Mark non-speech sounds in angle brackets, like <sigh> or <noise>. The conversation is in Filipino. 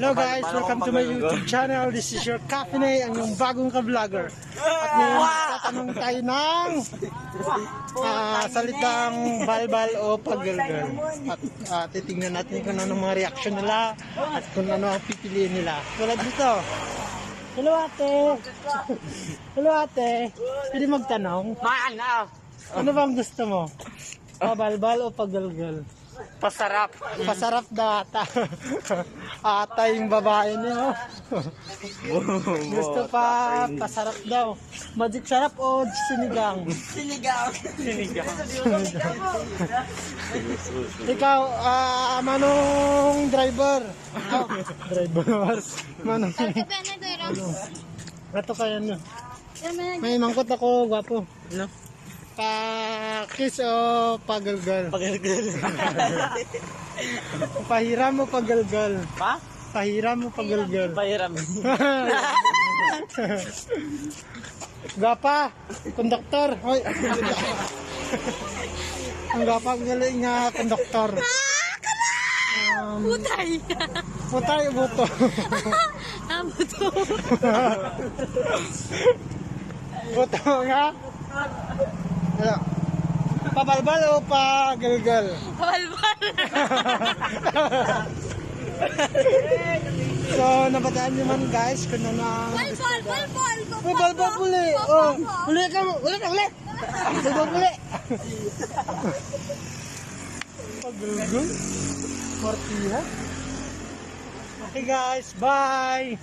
Hello guys, welcome to my YouTube channel. This is your Kafine, ang yung bagong ka-vlogger. At ngayon, tatanong tayo ng ah, salitang balbal o paggalgal. At ah, titingnan natin kung ano mga reaction nila at kung ano ang pipiliin nila. Tulad dito. Hello ate. <laughs> Hello ate. Pwede magtanong? Ano bang gusto mo? Pabalbal o paggalgal? Pasarap. Pasarap na ata. <laughs> ata yung babae niyo. <laughs> Gusto pa pasarap daw. Magic sarap o sinigang? Sinigang. Sinigang. Ikaw, ah, manong driver. Oh, driver. Manong. Ato kaya nyo. May mangkot ako, gwapo. Ano? Pa kiss o pagalgal? Pagalgal. <laughs> Pahiram o pagalgal? Pa? Pahiram o pagalgal? Pahiram. <laughs> Gapa, konduktor. Hoy. <laughs> Ang gapa galing nga konduktor. Um, Putay! putay buto. Ah, buto. buto nga. Ano? Pabalbal o pagalgal? Balbal! <laughs> So, nabataan nyo man guys kung ano ang Balbal! Balbal! Oh, balbal uli. Oh, uli ka mo. Uli ka, <laughs> uli. Balbal uli. Pagalgal. Martiha. Okay guys, bye.